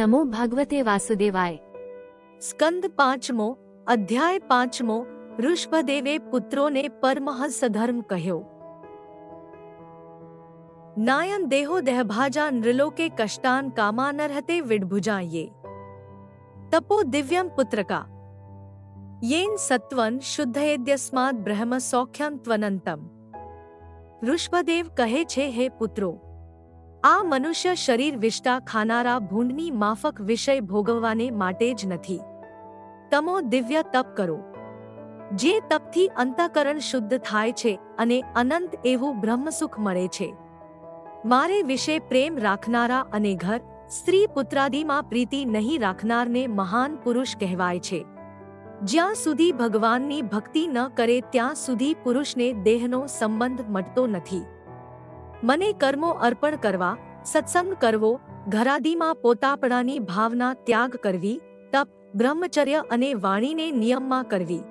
નમો ભગવતે વાસુદેવાય સ્કંદ પાંચમો અધ્યાય પાંચમો ઋષભદેવે પુત્રોને પરમહંસ ધર્મ કહ્યો નાયન દેહો દહભાજા નૃલોકે કષ્ટાન કામાનર્હતે વિડભુજાયે તપો દિવ્યમ પુત્રકા યેન સત્વન શુદ્ધયેદ્યસ્માદ બ્રહ્મ સૌખ્યમ ત્વનંતમ ઋષભદેવ કહે છે હે પુત્રો આ મનુષ્ય શરીર વિષ્ટા ખાનારા ભૂંડની માફક વિષય ભોગવવાને માટે જ નથી. તમો દિવ્ય તપ કરો. જે તપથી અંતઃકરણ શુદ્ધ થાય છે અને અનંત એવું બ્રહ્મસુખ મળે છે. મારે વિશે પ્રેમ રાખનારા અને ઘર, સ્ત્રી પુત્રાદિમાં પ્રીતિ નહીં રાખનારને મહાન પુરુષ કહેવાય છે. જ્યાં સુધી ભગવાનની ભક્તિ ન કરે ત્યાં સુધી પુરુષને દેહનો સંબંધ મટતો નથી. મને કર્મો અર્પણ કરવા સત્સંગ કરવો ઘરાદીમાં પોતાપણાની ભાવના ત્યાગ કરવી તપ બ્રહ્મચર્ય અને વાણીને નિયમમાં કરવી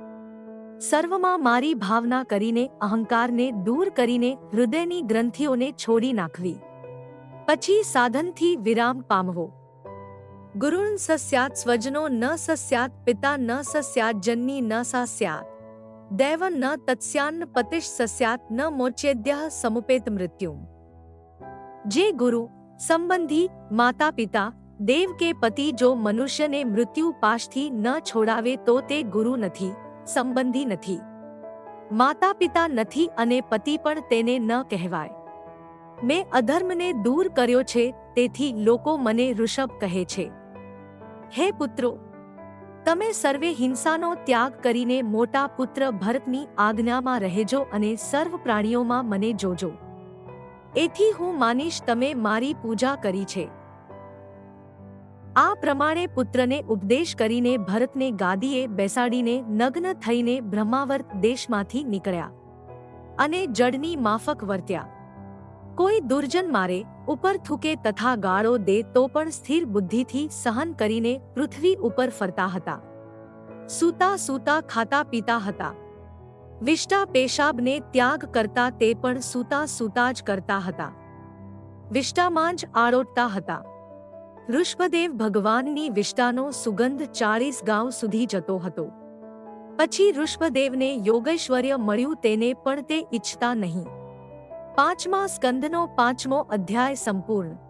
સર્વમાં મારી ભાવના કરીને અહંકારને દૂર કરીને હૃદયની ગ્રંથિઓને છોડી નાખવી પછી સાધનથી વિરામ પામવો ગુરુન સસ્યાત સ્વજનો ન સસ્યાત પિતા ન સસ્યાત જન્ની ન દૈવ ન તત્સ્યાન્ન પતિશ સસ્યાત ન મોચેદ્ય સમુપેત મૃત્યુ જે ગુરુ, સંબંધી માતા પિતા દેવ કે પતિ જો મનુષ્યને મૃત્યુ પાશથી ન છોડાવે તો તે ગુરુ નથી, સંબંધી નથી. માતા પિતા નથી અને પતિ પણ તેને ન કહેવાય. મેં અધર્મને દૂર કર્યો છે, તેથી લોકો મને ઋષભ કહે છે. હે પુત્રો તમે સર્વે હિંસાનો ત્યાગ કરીને મોટા પુત્ર ભરતની આજ્ઞામાં રહેજો અને સર્વ પ્રાણીઓમાં મને જોજો. એથી હું માનીશ તમે મારી પૂજા કરી છે. આ પ્રમાણે પુત્રને ઉપદેશ કરીને ભરતને ગાદીએ બેસાડીને નગ્ન થઈને બ્રહ્માવર્ત દેશમાંથી નીકળ્યા અને જડની માફક વર્ત્યા. કોઈ દુર્જન મારે ઉપર થૂકે તથા ગાળો દે તો પણ સ્થિર બુદ્ધિથી સહન કરીને પૃથ્વી ઉપર ફરતા હતા. સૂતા સૂતા ખાતા પીતા હતા. વિષ્ટા પેશાબને ત્યાગ કરતા તે પણ સૂતા સૂતા જ કરતા હતા. વિષ્ટામાં જ આરોટતા હતા. ઋષભદેવ ભગવાનની વિષ્ટાનો સુગંધ ચાળીસ ગાંવ સુધી જતો હતો. પછી ઋષભદેવને યોગૈશ્વર્ય મળ્યું તેને પણ તે ઈચ્છતા નહીં. પાંચમા સ્કંદનો પાંચમો અધ્યાય સંપૂર્ણ.